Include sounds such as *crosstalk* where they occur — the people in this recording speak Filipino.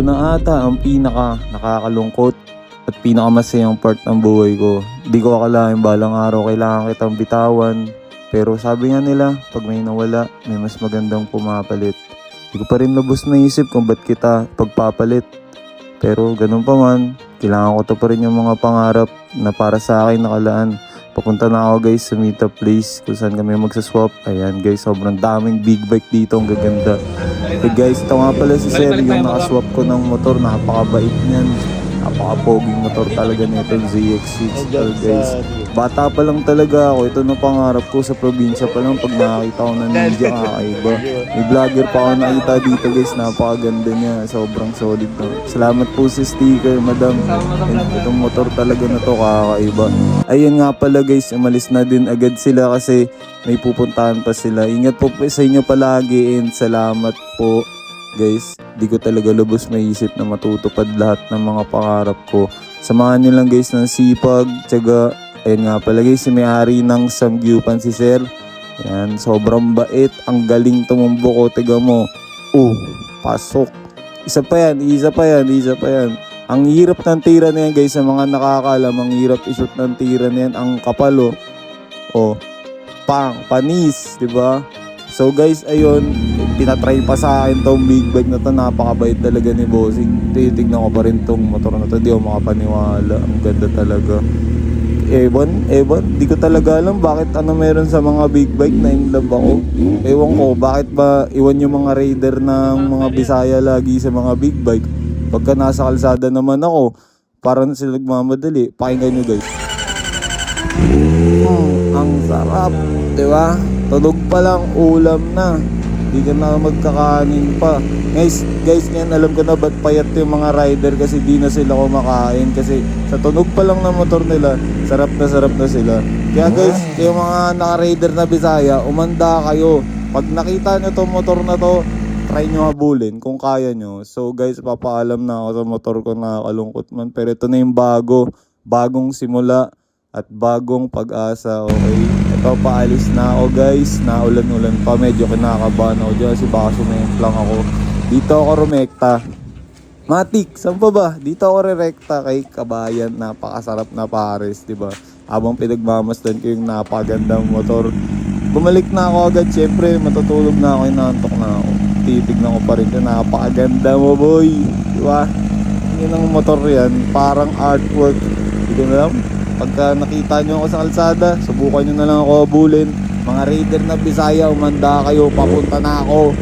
ata ang pinaka nakakalungkot at pinakamasayang part ng buhay ko. Di ko akalain balang araw kailangan kitang bitawan. Pero sabi nga nila, pag may nawala, may mas magandang pumapalit. Di ko pa rin lubos naisip kung ba't kita pagpapalit. Pero ganun pa man, kailangan ko to pa rin yung mga pangarap na para sa akin nakalaan. Papunta na ako guys sa meetup place kung saan kami magsaswap. Ayan guys, sobrang daming big bike dito. Ang gaganda. Eh guys, ito nga pala si Sir, yung nakaswap ko ng motor. Napakabait niyan. Napaka-poging motor talaga nito, ZX6 guys. Bata pa lang talaga ako. Ito na pangarap ko sa probinsya pa lang pag nakakita ko ng ninja *laughs* kakaiba. May vlogger pa ako nakita dito guys. Napakaganda niya. Sobrang solid to. Salamat po sa sticker, madam. And itong motor talaga na to kakaiba. Ayun nga pala guys, umalis na din agad sila kasi may pupuntahan pa sila. Ingat po sa inyo palagi and salamat po guys. Di ko talaga lubos maisip na matutupad lahat ng mga pangarap ko. Samahan nyo lang guys ng sipag, tsaga, ayun nga pala guys, si may-ari ng Samgyupan si Sir. Yan, sobrang bait, ang galing tumumbo ko, tiga mo. Oh, pasok. Isa pa yan, isa pa yan, isa pa yan. Ang hirap ng tira na yan guys, sa mga nakakaalam, ang hirap ishoot ng tira na yan, ang kapalo. Oh, pang, panis, di ba? So guys, ayun, pinatry pa sa akin tong big bag na to. Napakabait talaga ni Bossing. Titignan ko pa rin tong motor na to. Di ako makapaniwala. Ang ganda talaga. Ewan, ewan. Di ko talaga alam bakit ano meron sa mga big bike na in love ako. Ewan ko, bakit ba iwan yung mga raider ng mga Bisaya lagi sa mga big bike? Pagka nasa kalsada naman ako, parang sila nagmamadali. Pakinggan nyo guys. Mm, ang sarap, di ba? Tunog pa lang, ulam na. Di ka na magkakanin pa. Guys, guys, ngayon alam ko na ba't payat yung mga rider kasi di na sila kumakain. Kasi sa tunog pa lang ng motor nila, sarap na sarap na sila. Kaya guys, yung mga naka-rider na Bisaya, umanda kayo. Pag nakita nyo tong motor na to, try nyo habulin kung kaya nyo. So guys, papaalam na ako sa motor ko na kalungkot man. Pero ito na yung bago. Bagong simula at bagong pag-asa, okay? Paalis na ako guys. Naulan-ulan pa. Medyo kinakabahan ako dyan kasi baka sumayang lang ako. Dito ako rumekta. Matik, saan pa ba? Dito ako re-rekta kay Kabayan. Napakasarap na pares, di ba? Habang pinagmamasdan ko yung napagandang motor. Bumalik na ako agad, syempre matutulog na ako, inantok na ako. Titignan ko pa rin yung napakaganda mo boy. Di ba? Yun ang motor yan, parang artwork. Hindi ko alam. Pagka nakita nyo ako sa kalsada, subukan nyo na lang ako abulin. Mga raider na Bisaya, umanda kayo, papunta na ako.